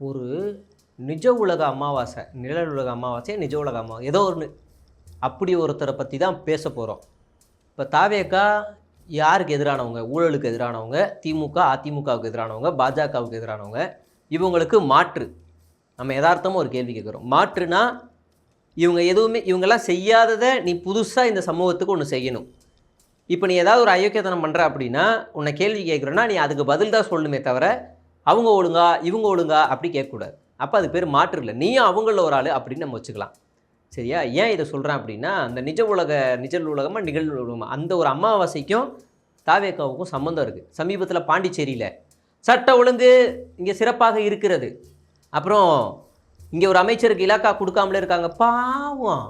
ஒரு நிஜ உலக அமாவாசை நிழல் உலக அமாவாசை நிஜ உலக அமாவாசை ஏதோ ஒன்று அப்படி ஒருத்தரை பற்றி தான் பேச போகிறோம் இப்போ தாவேக்கா யாருக்கு எதிரானவங்க? ஊழலுக்கு எதிரானவங்க திமுக அதிமுகவுக்கு எதிரானவங்க பாஜகவுக்கு எதிரானவங்க? இவங்களுக்கு மாற்று. நம்ம யதார்த்தமாக ஒரு கேள்வி கேட்குறோம் மாற்றுனா இவங்க எதுவுமே இவங்கெல்லாம் செய்யாததை நீ புதுசாக இந்த சமூகத்துக்கு ஒன்று செய்யணும். இப்போ நீ ஏதாவது ஒரு அயோக்கியத்தனம் பண்ணுற அப்படின்னா உன்னை கேள்வி கேட்குறேன்னா நீ அதுக்கு பதில் தான் சொல்லணுமே தவிர அவங்க ஒழுங்கா இவங்க ஒழுங்கா அப்படி கேட்கக்கூடாது. அப்போ அது பேர் மாற்று இல்லை. நீயும் அவங்கள ஒரு ஆள் அப்படின்னு நம்ம வச்சுக்கலாம். சரியா? ஏன் இதை சொல்கிறேன் அப்படின்னா அந்த நிஜ உலக நிஜ உலகமாக நிகழ்வு உலகமாக அந்த ஒரு அமாவாசைக்கும் தாவேக்காவுக்கும் சம்மந்தம் இருக்குது சமீபத்தில் பாண்டிச்சேரியில். சட்ட ஒழுங்கு இங்கே சிறப்பாக இருக்கிறது. அப்புறம் இங்கே ஒரு அமைச்சருக்கு இலாக்கா கொடுக்காமலே இருக்காங்க. பாவம்.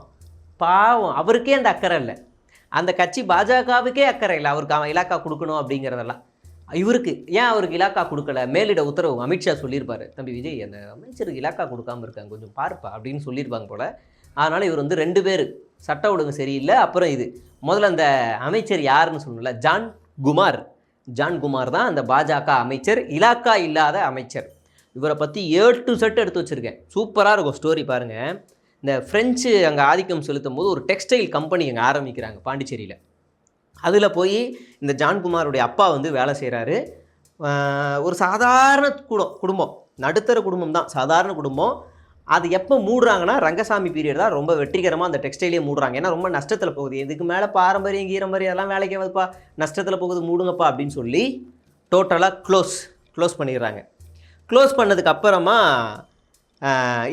பாவம். அவருக்கே அந்த அக்கறை இல்லை. அந்த கட்சி பாஜகவுக்கே அக்கறை இல்லை. அவருக்கு அவன் இலாக்கா கொடுக்கணும் அப்படிங்கிறதெல்லாம். இவருக்கு ஏன் அவருக்கு இலாக்கா கொடுக்கல? மேலிட உத்தரவு அமித்ஷா சொல்லியிருப்பாரு. தம்பி விஜய் அந்த அமைச்சருக்கு இலாக்கா கொடுக்காம இருக்காங்க. கொஞ்சம் பார்ப்பா அப்படின்னு சொல்லியிருப்பாங்க போல. அதனால் இவர் வந்து ரெண்டு பேர். சட்ட ஒழுங்கு சரியில்லை. அப்புறம் இது. முதல்ல அந்த அமைச்சர் யாருன்னு சொல்லல ஜான் குமார். ஜான் குமார் தான் அந்த பாஜக அமைச்சர். இலாக்கா இல்லாத அமைச்சர். இவரை பற்றி ஏழு டு செட் எடுத்து வச்சுருக்கேன். சூப்பராக இருக்கும் ஸ்டோரி பாருங்கள் இந்த ஃப்ரெஞ்சு அங்கே ஆதிக்கம் செலுத்தும் போது ஒரு டெக்ஸ்டைல் கம்பெனி அங்கே ஆரம்பிக்கிறாங்க பாண்டிச்சேரியில். அதில் போய் இந்த ஜான்குமாருடைய அப்பா வந்து வேலை செய்கிறாரு ஒரு சாதாரண குடும் குடும்பம். நடுத்தர குடும்பம் தான் சாதாரண குடும்பம். அது எப்போ மூடுறாங்கன்னா ரங்கசாமி பீரியட் தான் ரொம்ப வெற்றிகரமாக அந்த டெக்ஸ்டைலே மூடுறாங்க. ஏன்னா ரொம்ப நஷ்டத்தில் போகுது. இதுக்கு மேலே பாரம்பரியம் கீரம்பரியம் அதெல்லாம் வேலைக்கு ஆகாதுப்பா நஷ்டத்தில் போகுது மூடுங்கப்பா அப்படின்னு சொல்லி டோட்டலாக க்ளோஸ் க்ளோஸ் பண்ணிடுறாங்க. க்ளோஸ் பண்ணதுக்கு அப்புறமா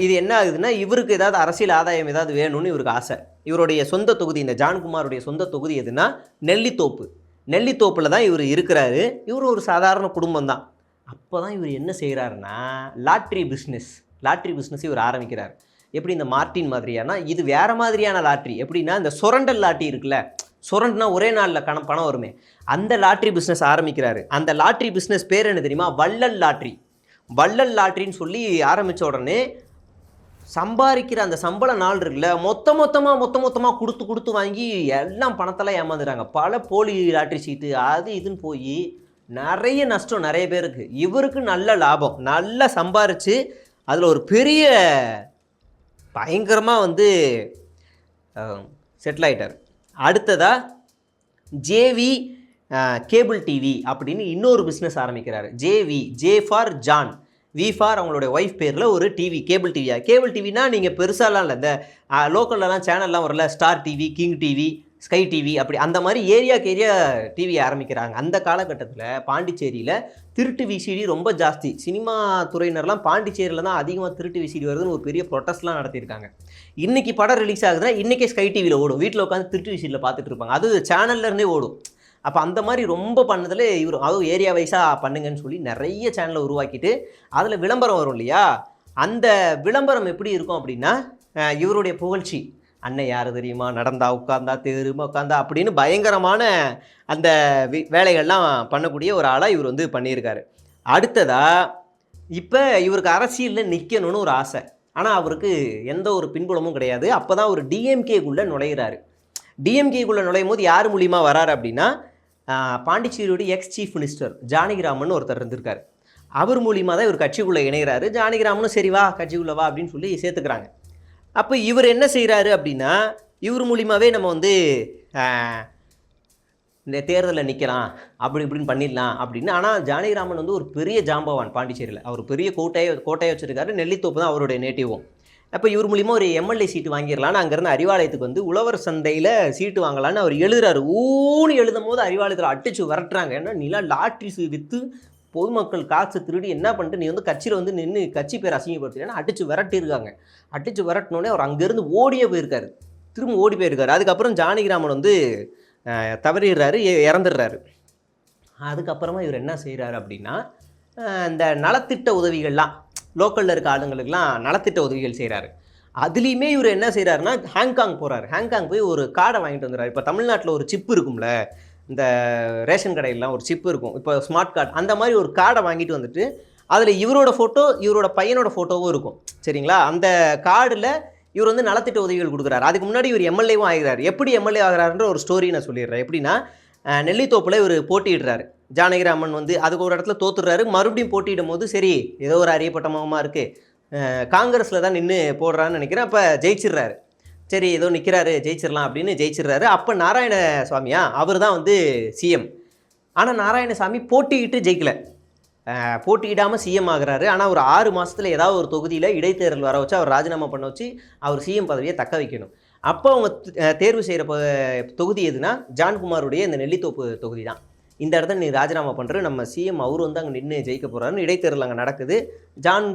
இது என்ன ஆகுதுன்னா இவருக்கு ஏதாவது அரசியல் ஆதாயம் ஏதாவது வேணும்னு இவருக்கு ஆசை. இவருடைய சொந்த தொகுதி இந்த ஜான்குமாருடைய சொந்த தொகுதி எதுனா நெல்லித்தோப்பு. நெல்லித்தோப்பில் தான் இவர் இருக்கிறாரு. இவர் ஒரு சாதாரண குடும்பம் தான். அப்போ தான் இவர் என்ன செய்கிறாருன்னா லாட்ரி பிஸ்னஸ் லாட்ரி பிஸ்னஸ் இவர் ஆரம்பிக்கிறார். எப்படி இந்த மார்ட்டின் மாதிரியானா இது வேறு மாதிரியான லாட்ரி. எப்படின்னா இந்த சுரண்டல் லாட்ரி இருக்குல்ல சுரண்டுனா ஒரே நாளில் கணம் பணம் வருமே. அந்த லாட்ரி பிஸ்னஸ் ஆரம்பிக்கிறாரு. அந்த லாட்ரி பிஸ்னஸ் பேர் என்ன தெரியுமா? வள்ளல் லாட்ரி. வள்ளல் லாட்ரின்னு சொல்லி ஆரம்பித்த உடனே சம்பாதிக்கிற அந்த சம்பள நாள் இருக்குல்ல மொத்த மொத்தமாக மொத்த மொத்தமாக கொடுத்து கொடுத்து வாங்கி எல்லாம் பணத்தெல்லாம் ஏமாந்துடுறாங்க. பல போலி லாட்ரி சீட்டு அது இதுன்னு போய் நிறைய நஷ்டம் நிறைய பேருக்கு இவருக்கு நல்ல லாபம். நல்லா சம்பாரித்து அதில் ஒரு பெரிய பயங்கரமாக வந்து செட்டில் ஆயிட்டார். அடுத்ததாக ஜேவி கேபிள் டிவி அப்படின்னு இன்னொரு பிஸ்னஸ் ஆரம்பிக்கிறார். JV J for John V for அவங்களுடைய ஒய்ஃப் பேரில் ஒரு டிவி கேபிள் டிவியா கேபிள் டிவினா நீங்கள் பெருசாலாம் இல்லை. இந்த லோக்கல்லலாம் சேனல்லாம் வரல Star TV King TV Sky TV அப்படி. அந்த மாதிரி ஏரியாக்கு ஏரியா டிவி ஆரம்பிக்கிறாங்க. அந்த காலகட்டத்தில் பாண்டிச்சேரியில் திருட்டு விசிடி ரொம்ப ஜாஸ்தி. சினிமா துறையினர்லாம் பாண்டிச்சேரியில் தான் அதிகமாக திருட்டு விசிடி வருதுன்னு ஒரு பெரிய ப்ரொட்டஸ்ட்லாம் நடத்தியிருக்காங்க. இன்றைக்கி படம் ரிலீஸ் ஆகுதுன்னா இன்றைக்கே ஸ்கை டிவியில் ஓடும். வீட்டில் உட்காந்து திருட்டு விசிடியில் பார்த்துட்டு இருப்பாங்க. அது சேனல்ல இருந்தே ஓடும். அப்போ அந்த மாதிரி ரொம்ப பண்ணதில் இவர் அதுவும் ஏரியா வைஸாக பண்ணுங்கன்னு சொல்லி நிறைய சேனலை உருவாக்கிட்டு அதில் விளம்பரம் வரும் இல்லையா? அந்த விளம்பரம் எப்படி இருக்கும் அப்படின்னா இவருடைய புகழ்ச்சி. அண்ணன் யார் தெரியுமா? நடந்தா உட்காந்தா திரும்ப உட்காந்தா அப்படின்னு பயங்கரமான அந்த வேலைகள்லாம் பண்ணக்கூடிய ஒரு ஆளாக இவர் வந்து பண்ணியிருக்காரு. அடுத்ததாக இப்போ இவருக்கு அரசியலில் நிற்கணும்னு ஒரு ஆசை. ஆனால் அவருக்கு எந்த ஒரு பின்புலமும் கிடையாது. அப்போ தான் ஒரு டிஎம்கேக்குள்ளே நுழையிறாரு. டிஎம்கேக்குள்ளே நுழையும் போது யார் மூலியமாக வராரு அப்படின்னா பாண்டிச்சேரியோட எக்ஸ் சீஃப் மினிஸ்டர் ஜானகிராமன் ஒருத்தர் இருந்திருக்காரு. அவர் மூலியமாக தான் இவர் கட்சிக்குள்ளே இணைகிறாரு ஜானகிராமனும் சரி வா கட்சிக்குள்ளே வா அப்படின்னு சொல்லி சேர்த்துக்கிறாங்க. அப்போ இவர் என்ன செய்கிறாரு அப்படின்னா இவர் மூலியமாகவே நம்ம வந்து இந்த தேர்தலில் நிற்கலாம் அப்படி இப்படின்னு பண்ணிடலாம் அப்படின்னு. ஆனால் ஜானகிராமன் வந்து ஒரு பெரிய ஜாம்பவான் பாண்டிச்சேரியில். அவர் பெரிய கோட்டையை கோட்டையை வச்சுருக்காரு. நெல்லித்தோப்பு தான் அவருடைய நேட்டிவும் அப்போ இவர் மூலிமா ஒரு எம்எல்ஏ சீட்டு வாங்கிடலான்னு அங்கேருந்து அறிவாலயத்துக்கு வந்து உழவர் சந்தையில் சீட்டு வாங்கலான்னு அவர் எழுதுறாரு. ஊன்னு எழுதும் போது அறிவாலயத்தில் அடிச்சு விரட்டுறாங்க. ஏன்னா நிலா லாட்ரிஸ் விற்று பொதுமக்கள் காசு திருடி என்ன பண்ணிட்டு நீ வந்து கட்சியில் வந்து நின்று கட்சி பேர் அசிங்கப்படுத்துறேன்னு அடிச்சு விரட்டியிருக்காங்க. அடிச்சு விரட்டினோடனே அவர் அங்கேருந்து ஓடியே போயிருக்காரு. திரும்ப ஓடி போயிருக்காரு. அதுக்கப்புறம் ஜானகிராமன் வந்து தவறிடுறாரு இறந்துடுறாரு. அதுக்கப்புறமா இவர் என்ன செய்கிறாரு அப்படின்னா இந்த நலத்திட்ட உதவிகள்லாம் லோக்கலில் இருக்க ஆளுங்களுக்கெல்லாம் நலத்திட்ட உதவிகள் செய்கிறாரு அதுலேயுமே இவர் என்ன செய்கிறாருன்னா ஹாங்காங் போகிறாரு ஹாங்காங் போய் ஒரு கார்டை வாங்கிட்டு வந்துடுறாரு. இப்போ தமிழ்நாட்டில் ஒரு சிப்பு இருக்கும்ல இந்த ரேஷன் கடையிலாம் ஒரு சிப்பு இருக்கும். இப்போ ஸ்மார்ட் கார்டு அந்த மாதிரி ஒரு கார்டை வாங்கிட்டு வந்துட்டு அதில் இவரோட ஃபோட்டோ இவரோட பையனோட ஃபோட்டோவும் இருக்கும். சரிங்களா? அந்த கார்டில் இவர் வந்து நலத்திட்ட உதவிகள் கொடுக்குறாரு. அதுக்கு முன்னாடி இவர் எம்எல்ஏவும் ஆகிறார். எப்படி எம்எல்ஏ ஆகிறாருன்ற ஒரு ஸ்டோரி நான் சொல்லிடுறேன். எப்படின்னா நெல்லித்தோப்பில் இவர் போட்டியிடுறாரு. ஜானகிராமன் வந்து அதுக்கு ஒரு இடத்துல தோத்துடுறாரு. மறுபடியும் போட்டியிடும் போது சரி ஏதோ ஒரு அறியப்பட்ட முகமாக இருக்குது காங்கிரஸில் தான் நின்று போடுறான்னு நினைக்கிறேன். அப்போ ஜெயிச்சிடுறாரு. சரி ஏதோ நிற்கிறாரு ஜெயிச்சிடலாம் அப்படின்னு ஜெயிச்சிடுறாரு. அப்போ நாராயண சுவாமியா அவர் தான் வந்து சிஎம் ஆனால் நாராயணசாமி போட்டியிட்டு ஜெயிக்கலை. போட்டியிடாமல் சிஎம் ஆகிறாரு. ஆனால் ஒரு ஆறு மாதத்தில் ஏதாவது ஒரு தொகுதியில் இடைத்தேர்தல் வர வச்சு அவர் ராஜினாமா பண்ண வச்சு அவர் சிஎம் பதவியை தக்க வைக்கணும். அப்போ அவங்க தேர்வு செய்கிற தொகுதி எதுனா ஜான்குமாருடைய இந்த நெல்லித்தோப்பு தொகுதி தான். இந்த இடத்துல நீ ராஜினாமா பண்ணுற நம்ம சிஎம் அவர் வந்து அங்கே நின்று ஜெயிக்க போகிறாருன்னு இடைத்தேர்தல் அங்கே நடக்குது. ஜான்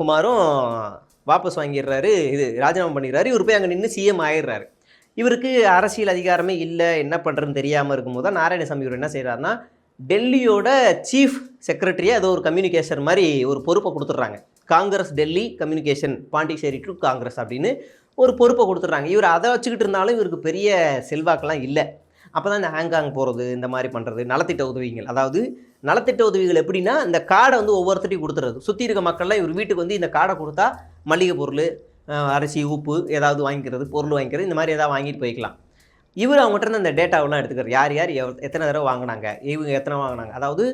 குமாரும் வாபஸ் வாங்கிடுறாரு இது ராஜினாமா பண்ணிடுறாரு. இவர் போய் அங்கே நின்று சிஎம் ஆயிடுறாரு. இவருக்கு அரசியல் அதிகாரமே இல்லை என்ன பண்ணுறதுன்னு தெரியாமல் இருக்கும்போது தான் நாராயணசாமி இவர் என்ன செய்கிறாருன்னா டெல்லியோட சீஃப் செக்ரட்டரியாக ஏதோ ஒரு கம்யூனிகேஷன் மாதிரி ஒரு பொறுப்பை கொடுத்துட்றாங்க. Congress Delhi communication Pondicherry to Congress அப்படின்னு ஒரு பொறுப்பை கொடுத்துட்றாங்க. இவர் அதை வச்சுக்கிட்டு இருந்தாலும் இவருக்கு பெரிய செல்வாக்கெல்லாம் இல்லை. அப்போ தான் இந்த ஹாங்காங் போகிறது இந்த மாதிரி பண்ணுறது நலத்திட்ட உதவிகள். அதாவது நலத்திட்ட உதவிகள் எப்படின்னா இந்த கார்டை வந்து ஒவ்வொருத்தரையும் கொடுத்துறது. சுற்றி இருக்க மக்கள்லாம் இவர் வீட்டுக்கு வந்து இந்த கார்டை கொடுத்தா மளிகை பொருள் அரிசி உப்பு ஏதாவது வாங்கிக்கிறது பொருள் வாங்கிக்கிறது இந்த மாதிரி ஏதாவது வாங்கிட்டு போய்க்கலாம். இவர் அவங்ககிட்ட அந்த டேட்டாவெல்லாம் எடுத்துக்கிறார். யார் யார் எத்தனை தடவை வாங்கினாங்க இவங்க எத்தனை வாங்கினாங்க. அதாவது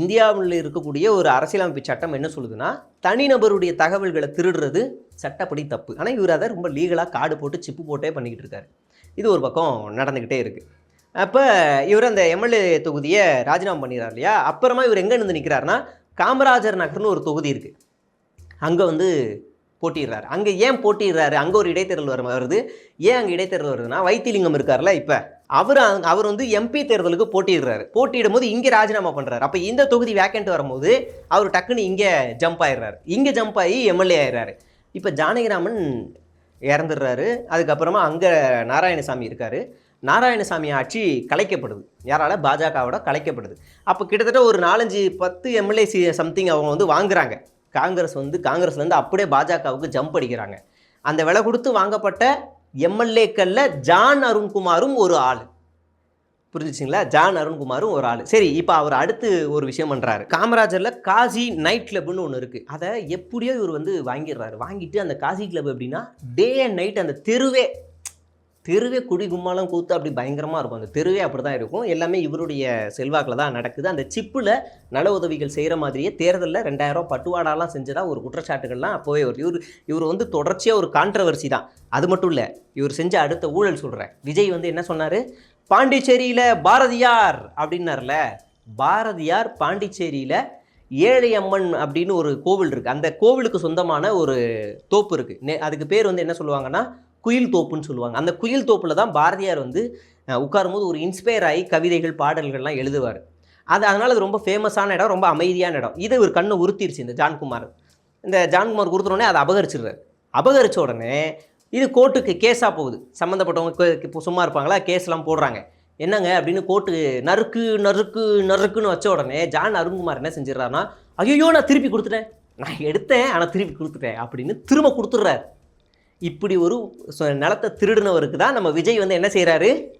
இந்தியாவில் இருக்கக்கூடிய ஒரு அரசியலமைப்பு சட்டம் என்ன சொல்லுதுன்னா தனிநபருடைய தகவல்களை திருடுறது சட்டப்படி தப்பு. ஆனால் இவர் அதை ரொம்ப லீகலாக கார்டு போட்டு சிப்பு போட்டே பண்ணிக்கிட்டு இருக்காரு. இது ஒரு பக்கம் நடந்துக்கிட்டே இருக்குது அப்போ இவர் அந்த எம்எல்ஏ தொகுதியை ராஜினாமா பண்ணிடுறார் இல்லையா? அப்புறமா இவர் எங்கே இருந்து நிற்கிறாருன்னா காமராஜர் நகர்னு ஒரு தொகுதி இருக்குது அங்கே வந்து போட்டிடுறாரு. அங்கே ஏன் போட்டிடுறாரு? அங்கே ஒரு இடைத்தேர்தல் வர வருது. ஏன் அங்கே இடைத்தேர்தல் வருதுன்னா வைத்திலிங்கம் இருக்கார்ல இப்போ. அவர் அவர் வந்து எம்பி தேர்தலுக்கு போட்டிடுறாரு. போட்டியிடும் போது இங்கே ராஜினாமா பண்ணுறாரு அப்போ இந்த தொகுதி வேக்கண்ட் வரும்போது அவர் டக்குன்னு இங்கே ஜம்ப் ஆயிடுறாரு. இங்கே ஜம்ப் ஆகி எம்எல்ஏ ஆயிடுறாரு. இப்போ ஜானகிராமன் இறந்துடுறாரு. அதுக்கப்புறமா அங்கே நாராயணசாமி இருக்கார். நாராயணசாமி ஆட்சி கலைக்கப்படுது. யாரால? பாஜகவோட கலைக்கப்படுது. அப்போ கிட்டத்தட்ட ஒரு நாலஞ்சு பத்து எம்எல்ஏ சி சம்திங் அவங்க வந்து வாங்குறாங்க. காங்கிரஸ் வந்து காங்கிரஸ்லேருந்து அப்படியே பாஜகவுக்கு ஜம்ப் அடிக்கிறாங்க. அந்த விலை கொடுத்து வாங்கப்பட்ட எம்எல்ஏக்களில் ஜான் அருண்குமாரும் ஒரு ஆள். புரிஞ்சுச்சிங்களா? ஜான் அருண்குமாரும் ஒரு ஆள். சரி இப்போ அவர் அடுத்து ஒரு விஷயம் பண்ணுறாரு காமராஜரில் காசி நைட் கிளப்னு ஒன்று இருக்குது அதை எப்படியோ இவர் வந்து வாங்கிடுறாரு. வாங்கிட்டு அந்த காசி கிளப் எப்படின்னா டே அண்ட் நைட் அந்த தெருவே தெருவே குடி கும்மாலம் கூத்து அப்படி பயங்கரமாக இருக்கும். அந்த தெருவே அப்படி தான் இருக்கும். எல்லாமே இவருடைய செல்வாக்கில் தான் நடக்குது. அந்த சிப்பில் நல உதவிகள் செய்கிற மாதிரியே தேர்தலில் ரெண்டாயிரம் பட்டுவாடாலாம் செஞ்சதா ஒரு குற்றச்சாட்டுகள்லாம் அப்போவே வருது. இவர் இவர் வந்து தொடர்ச்சியாக ஒரு கான்ட்ரவர்சி தான். அது மட்டும் இல்லை இவர் செஞ்ச அடுத்த ஊழல் சொல்கிறேன் விஜய் வந்து என்ன சொன்னார்? பாண்டிச்சேரியில் பாரதியார் அப்படின்னார்ல. பாரதியார் பாண்டிச்சேரியில் ஏழையம்மன் அப்படின்னு ஒரு கோவில் இருக்குது அந்த கோவிலுக்கு சொந்தமான ஒரு தோப்பு இருக்குது அதுக்கு பேர் வந்து என்ன சொல்லுவாங்கன்னா குயில் தோப்புன்னு சொல்லுவாங்க. அந்த குயில் தோப்பில் தான் பாரதியார் வந்து உட்காரும்போது ஒரு இன்ஸ்பயர் ஆகி கவிதைகள் பாடல்கள்லாம் எழுதுவார். அது அதனால் அது ரொம்ப ஃபேமஸான இடம் ரொம்ப அமைதியான இடம். இதை ஒரு கண்ணை உறுத்திருச்சு இந்த ஜான்குமார். இந்த ஜான்குமார் உறுத்துனோடனே அதை அபகரிச்சிடுறாரு. அபகரித்த உடனே இது கோர்ட்டுக்கு கேஸாக போகுது. சம்மந்தப்பட்டவங்க இப்போ சும்மா இருப்பாங்களா? கேஸ்லாம் போடுறாங்க. என்னங்க அப்படின்னு கோர்ட்டு நறுக்கு நறுக்கு நறுக்குன்னு வச்ச உடனே ஜான் அருண்குமார் என்ன செஞ்சிடறாருன்னா ஐயோ நான் திருப்பி கொடுத்துட்டேன். நான் எடுத்தேன் ஆனால் திருப்பி கொடுத்துட்டேன் அப்படின்னு திரும்ப கொடுத்துட்றாரு. இப்படி ஒரு சொ- நிலத்தை திருடினவருக்கு தான் நம்ம விஜய் வந்து என்ன செய்கிறாரு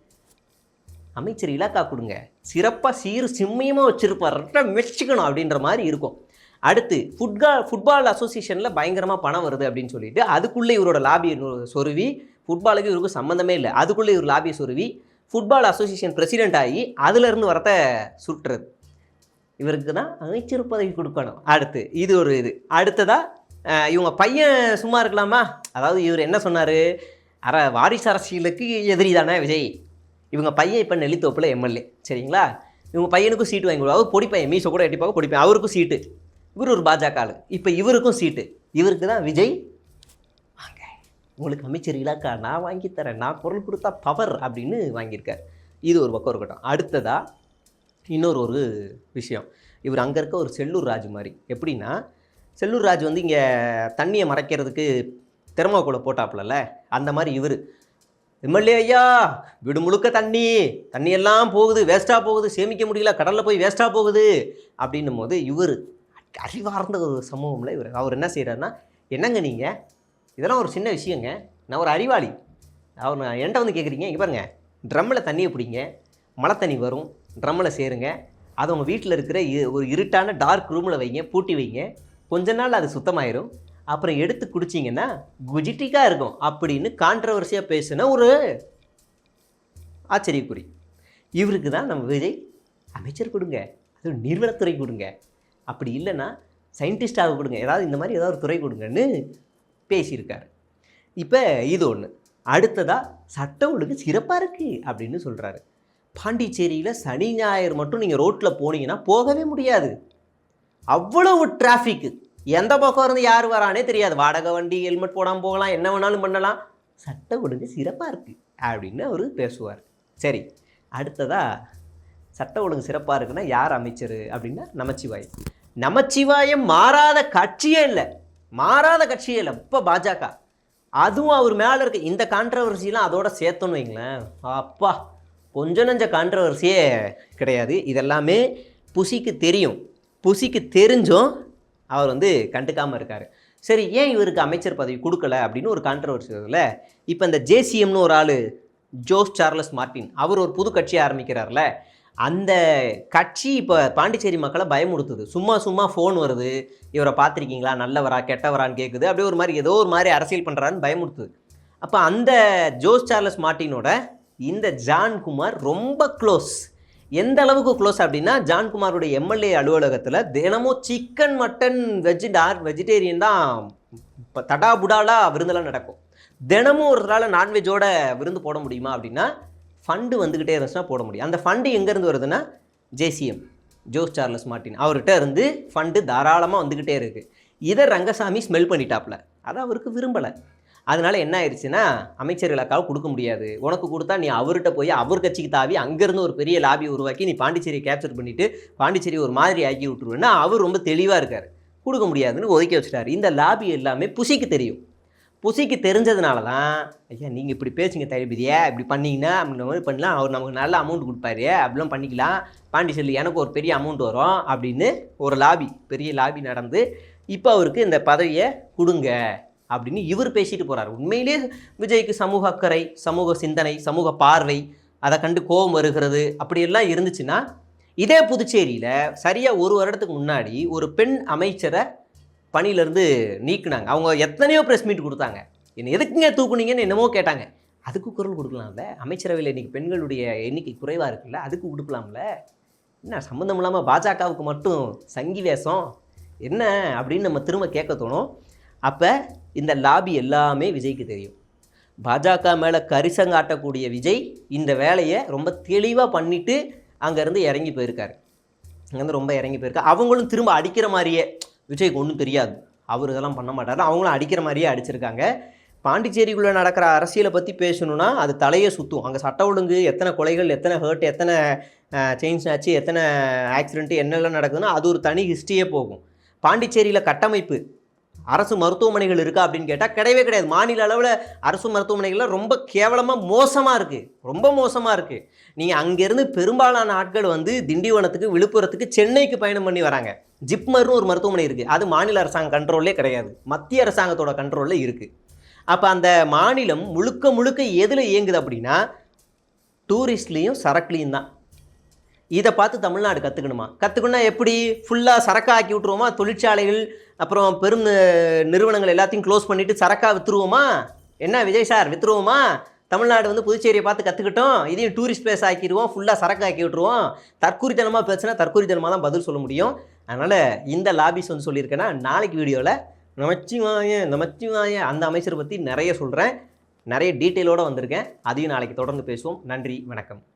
அமைச்சர் இலாக்கா கொடுங்க. சிறப்பாக சீர் சிம்மியமாக வச்சுருப்பார் மெச்சிக்கணும் அப்படின்ற மாதிரி இருக்கும். அடுத்து ஃபுட்பால் ஃபுட்பால் அசோசியேஷனில் பயங்கரமாக பணம் வருது அப்படின்னு சொல்லிட்டு அதுக்குள்ளே இவரோட லாபி சொருவி ஃபுட்பாலுக்கு இவருக்கு சம்மந்தமே இல்லை. அதுக்குள்ளே இவர் லாபி சொருவி ஃபுட்பால் அசோசியேஷன் பிரசிடெண்ட் ஆகி அதுலேருந்து வரத்த சுட்டுறது இவருக்கு தான் அமைச்சர் பதவி கொடுக்கணும். அடுத்து இது ஒரு இது. அடுத்ததாக இவங்க பையன் சும்மா இருக்கலாமா? அதாவது இவர் என்ன சொன்னார்? அர வாரிசு அரசியலுக்கு எதிரி தானே விஜய். இவங்க பையன் இப்போ நெல்லித்தோப்பில் எம்எல்ஏ சரிங்களா? இவங்க பையனுக்கும் சீட்டு வாங்கி கொடுப்பாங்க பொடி பையன் மீசோ கூட எட்டிப்பாக பொடி பையன் அவருக்கும் சீட்டு. இவர் ஒரு பாஜக ஆளு. இப்போ இவருக்கும் சீட்டு. இவருக்கு தான் விஜய் வாங்க உங்களுக்கு அமைச்சர் இலாக்கா நான் வாங்கித்தரேன் நான் பொருள் கொடுத்தா பவர் அப்படின்னு வாங்கியிருக்கார். இது ஒரு பக்கம் இருக்கட்டும். அடுத்ததாக இன்னொரு ஒரு விஷயம். இவர் அங்கே இருக்க ஒரு செல்லூர் ராஜ் மாதிரி எப்படின்னா செல்லூர் ராஜ் வந்து இங்கே தண்ணியை மறைக்கிறதுக்கு தெர்மாக்கோலை போட்டாப்புலல அந்த மாதிரி இவர். எம்எல்ஏ ஐயா விடு முழுக்க தண்ணி. தண்ணி எல்லாம் போகுது வேஸ்ட்டாக போகுது. சேமிக்க முடியல கடலில் போய் வேஸ்ட்டாக போகுது. அப்படின்னும் போது இவர் அறிவார்ந்த ஒரு சமூகம்ல இவர். அவர் என்ன செய்கிறாருன்னா என்னங்க நீங்கள் இதெல்லாம் ஒரு சின்ன விஷயங்க. நான் ஒரு அறிவாளி. அவர் நான் என்கிட்ட வந்து கேட்குறீங்க இங்கே பாருங்க. ட்ரம்மில் தண்ணியை பிடிங்க. மழை தண்ணி வரும். ட்ரம்மில் சேருங்க. அது உங்கள் வீட்டில் இருக்கிற ஒரு இருட்டான டார்க் ரூமில் வைங்க. பூட்டி வைங்க. கொஞ்ச நாள் அது சுத்தமாயிரும். அப்புறம் எடுத்து குடிச்சிங்கன்னா குஜிட்டிக்காக இருக்கும் அப்படின்னு கான்ட்ரவர்சியாக பேசின ஒரு ஆச்சரியக்குறி. இவருக்கு தான் நம்ம விஜய் அமைச்சர் கொடுங்க அதுவும் நிறுவனத்துறை கொடுங்க. அப்படி இல்லைன்னா சயின்டிஸ்டாக கொடுங்க ஏதாவது இந்த மாதிரி ஏதாவது ஒரு துறை கொடுங்கன்னு பேசியிருக்காரு. இப்போ இது ஒன்று அடுத்ததாக சட்ட ஒழுங்கு சிறப்பாக இருக்குது அப்படின்னு சொல்கிறாரு பாண்டிச்சேரியில் சனி ஞாயிறு மட்டும் நீங்கள் ரோட்டில் போனீங்கன்னா போகவே முடியாது. அவ்வளவு டிராஃபிக்கு எந்த பக்கம் இருந்து யார் வரானே தெரியாது. வாடகை வண்டி ஹெல்மெட் போடாமல் போகலாம் என்ன வேணாலும் பண்ணலாம். சட்ட ஒழுங்கு சிறப்பாக இருக்குது அப்படின்னு அவர் பேசுவார். சரி அடுத்ததா சட்ட ஒழுங்கு சிறப்பாக இருக்குன்னா யார் அமைச்சர் அப்படின்னா நமச்சிவாயம் நமச்சிவாயம் மாறாத கட்சியே இல்லை. மாறாத கட்சியே இல்லை. இப்போ பாஜக. அதுவும் அவர் மேலே இருக்க இந்த கான்ட்ரவர்சிலாம் அதோட சேர்த்தோன்னு வைங்களேன். அப்பா கொஞ்சம் நஞ்ச கான்ட்ரவர்சியே கிடையாது. இதெல்லாமே புசிக்கு தெரியும். புசிக்கு தெரிஞ்சும் அவர் வந்து கண்டுக்காமல் இருக்கார். சரி ஏன் இவருக்கு அமைச்சர் பதவி கொடுக்கல அப்படின்னு ஒரு கான்ட்ரவர்சி இதில் இப்போ இந்த ஜேசிஎம்னு ஒரு ஆள் ஜோஸ் சார்லஸ் மார்ட்டின் அவர் ஒரு புது கட்சியை ஆரம்பிக்கிறார்ல அந்த கட்சி இப்போ பாண்டிச்சேரி மக்களை பயமுறுத்துது. சும்மா சும்மா ஃபோன் வருது. இவரை பார்த்துருக்கீங்களா? நல்லவரா கெட்டவரான்னு கேட்குது அப்படியே ஒரு மாதிரி ஏதோ ஒரு மாதிரி அரசியல் பண்ணுறான்னு பயமுறுத்துது. அப்போ அந்த ஜோஸ் சார்லஸ் மார்ட்டினோட இந்த ஜான்குமார் ரொம்ப க்ளோஸ் எந்த அளவுக்கு க்ளோஸ் அப்படின்னா ஜான்குமாருடைய எம்எல்ஏ அலுவலகத்தில் தினமும் சிக்கன் மட்டன் வெஜ் டார் வெஜிடேரியன் தான் இப்போ தடாபுடாலாக விருந்தெல்லாம் நடக்கும். தினமும் ஒருத்தரால் நான்வெஜ்ஜோட விருந்து போட முடியுமா அப்படின்னா ஃபண்டு வந்துக்கிட்டே இருந்துச்சுன்னா போட முடியும். அந்த ஃபண்டு எங்கேருந்து வருதுன்னா ஜேசிஎம் ஜோஸ் சார்லஸ் மார்ட்டின் அவர்கிட்ட இருந்து ஃபண்டு தாராளமாக வந்துக்கிட்டே இருக்குது இதை ரங்கசாமி ஸ்மெல் பண்ணிட்டாப்ல. அதை அவருக்கு விரும்பலை. அதனால என்ன ஆயிடுச்சுன்னா அமைச்சர்களுக்காக கொடுக்க முடியாது. உனக்கு கொடுத்தா நீ அவர்கிட்ட போய் அவர் கட்சிக்கு தாவி அங்கேருந்து ஒரு பெரிய லாபி உருவாக்கி நீ பாண்டிச்சேரியை கேப்சர் பண்ணிட்டு பாண்டிச்சேரி ஒரு மாதிரி ஆக்கி விட்டுருவேன்னா அவர் ரொம்ப தெளிவாக இருக்கார். கொடுக்க முடியாதுன்னு ஒதுக்கி வச்சுட்டாரு. இந்த லாபி எல்லாமே புசிக்கு தெரியும். புசிக்கு தெரிஞ்சதுனால தான் ஐயா நீங்கள் இப்படி பேசுங்க தளபதியா இப்படி பண்ணிங்கன்னா அப்படின்ற மாதிரி பண்ணலாம். அவர் நமக்கு நல்ல அமௌண்ட் கொடுப்பாரு. அப்படிலாம் பண்ணிக்கலாம். பாண்டிச்சேரியில் எனக்கு ஒரு பெரிய அமௌண்ட் வரும் அப்படின்னு ஒரு லாபி பெரிய லாபி நடந்து இப்போ அவருக்கு இந்த பதவியை கொடுங்க. அப்படின்னு இவர் பேசிட்டு போகிறார் உண்மையிலே விஜய்க்கு சமூக அக்கறை சமூக சிந்தனை சமூக பார்வை அதை கண்டு கோபம் வருகிறது அப்படியெல்லாம் இருந்துச்சுன்னா இதே புதுச்சேரியில் சரியாக ஒரு வருடத்துக்கு முன்னாடி ஒரு பெண் அமைச்சரை பணியிலேருந்து நீக்குனாங்க. அவங்க எத்தனையோ ப்ரெஸ் மீட் கொடுத்தாங்க. என்ன எதுக்குங்க தூக்குனீங்கன்னு என்னமோ கேட்டாங்க. அதுக்கு குரல் கொடுக்கலாம்ல? அமைச்சரவையில் இன்னைக்கு பெண்களுடைய எண்ணிக்கை குறைவாக இருக்குல்ல? அதுக்கு கொடுக்கலாம்ல என்ன சம்மந்தம் இல்லாமல் பாஜகவுக்கு மட்டும் சங்கி வேஷம்? என்ன அப்படின்னு நம்ம திரும்ப கேட்க தோணும். அப்போ இந்த லாபி எல்லாமே விஜய்க்கு தெரியும். பாஜக மேலே கரிசங்காட்டக்கூடிய விஜய் இந்த வேலையை ரொம்ப தெளிவாக பண்ணிவிட்டு அங்கேருந்து இறங்கி போயிருக்காரு. அங்கேருந்து ரொம்ப இறங்கி போயிருக்காரு. அவங்களும் திரும்ப அடிக்கிற மாதிரியே விஜய்க்கு ஒன்றும் தெரியாது. அவர் இதெல்லாம் பண்ண மாட்டார். அவங்களும் அடிக்கிற மாதிரியே அடிச்சிருக்காங்க. பாண்டிச்சேரிக்குள்ளே நடக்கிற அரசியலை பற்றி பேசணும்னா அது தலையை சுற்றும் அங்கே சட்ட ஒழுங்கு எத்தனை கொலைகள் எத்தனை ஹர்ட் எத்தனை செயின் ஸ்நாச்சு எத்தனை ஆக்சிடென்ட்டு என்னெல்லாம் நடக்குதுன்னா அது ஒரு தனி ஹிஸ்ட்ரியே போகும். பாண்டிச்சேரியில் கட்டமைப்பு அரசு மருத்துவமனைகள் இருக்கா அப்படின்னு கேட்டால் கிடையவே கிடையாது. மாநில அளவில் அரசு மருத்துவமனைகளில் ரொம்ப கேவலமாக மோசமாக இருக்குது ரொம்ப மோசமாக இருக்குது நீங்கள் அங்கேருந்து பெரும்பாலான ஆட்கள் வந்து திண்டிவனத்துக்கு விழுப்புரத்துக்கு சென்னைக்கு பயணம் பண்ணி வராங்க. ஜிப்மர்னு ஒரு மருத்துவமனை இருக்குது அது மாநில அரசாங்க கண்ட்ரோல்லே கிடையாது. மத்திய அரசாங்கத்தோட கண்ட்ரோலில் இருக்குது அப்போ அந்த மாநிலம் முழுக்க முழுக்க எதில் இயங்குது அப்படின்னா டூரிஸ்ட்லேயும் சரக்குலேயும் தான். இதை பார்த்து தமிழ்நாடு கற்றுக்கணுமா கற்றுக்கணும்னா எப்படி? ஃபுல்லாக சரக்காக ஆக்கி விட்ருவோமா தொழிற்சாலைகள் அப்புறம் பெரும் நிறுவனங்கள் எல்லாத்தையும் க்ளோஸ் பண்ணிவிட்டு சரக்காக விற்றுருவோமா என்ன விஜய் சார் விற்றுருவோமா தமிழ்நாடு வந்து புதுச்சேரியை பார்த்து கற்றுக்கிட்டோம் இதையும் டூரிஸ்ட் பிளேஸ் ஆக்கிடுவோம். ஃபுல்லாக சரக்கு ஆக்கி விட்ருவோம் தற்கூரித்தனமாக பேசுனா தற்கூரித்தனமாக தான் பதில் சொல்ல முடியும். அதனால் இந்த லாபிஸ் வந்து சொல்லியிருக்கேன்னா நாளைக்கு வீடியோவில் நமச்சிவாய நமச்சிவாய அந்த அமைச்சரை பற்றி நிறைய சொல்கிறேன் நிறைய டீட்டெயிலோடு வந்திருக்கேன். அதையும் நாளைக்கு தொடர்ந்து பேசுவோம். நன்றி வணக்கம்.